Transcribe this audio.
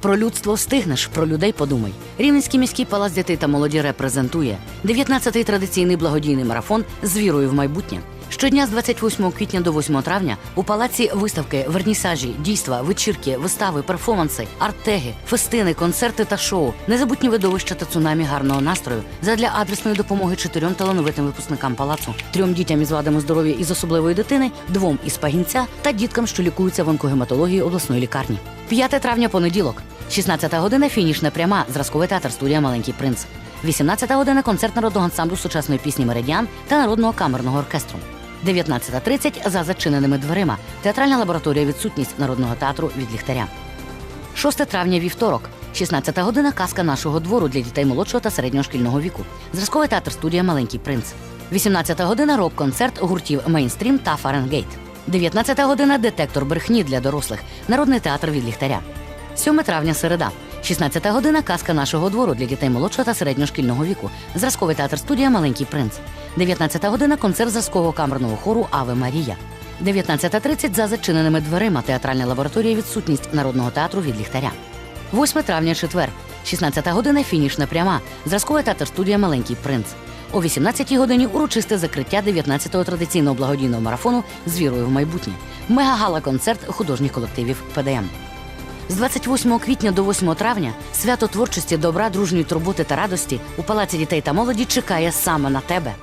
Про людство встигнеш, про людей подумай. Рівненський міський палац дітей та молоді репрезентує 19-й традиційний благодійний марафон з вірою в майбутнє. Щодня з 28 квітня до 8 травня у палаці виставки, вернісажі, дійства, вечірки, вистави, перформанси, арт-теги, фестини, концерти та шоу, незабутні видовища та цунамі гарного настрою задля адресної допомоги чотирьом талановитим випускникам палацу, трьом дітям із вадами здоров'я із особливої дитини, двом із пагінця та діткам, що лікуються в онкогематології обласної лікарні. 5 травня понеділок, 16 година фінішна пряма, зразковий театр студія Маленький принц. 18 година концерт народного ансамблю сучасної пісні Меридіан та народного камерного оркестру. 19.30 за зачиненими дверима. Театральна лабораторія відсутність народного театру від ліхтаря. 6 травня вівторок. 16 година казка нашого двору для дітей молодшого та середнього шкільного віку. Зразковий театр студія Маленький принц. 18 година рок-концерт гуртів Мейнстрім та Фаренгейт. 19 година детектор брехні для дорослих. Народний театр від ліхтаря. 7 травня середа. 16 година казка нашого двору для дітей молодшого та середньошкільного віку. Зразковий театр студія Маленький принц. 19 година концерт зразкового камерного хору Аве Марія. 19.30 за зачиненими дверима театральна лабораторія відсутність народного театру від ліхтаря. 8 травня четвер, 16 година фінішна пряма. Зразковий театр студія Маленький принц. О 18 годині урочисте закриття 19-го традиційного благодійного марафону з вірою в майбутнє. Мега-гала-концерт художніх колективів ПДМ. З 28 квітня до 8 травня свято творчості, добра, дружньої турботи та радості у палаці дітей та молоді чекає саме на тебе.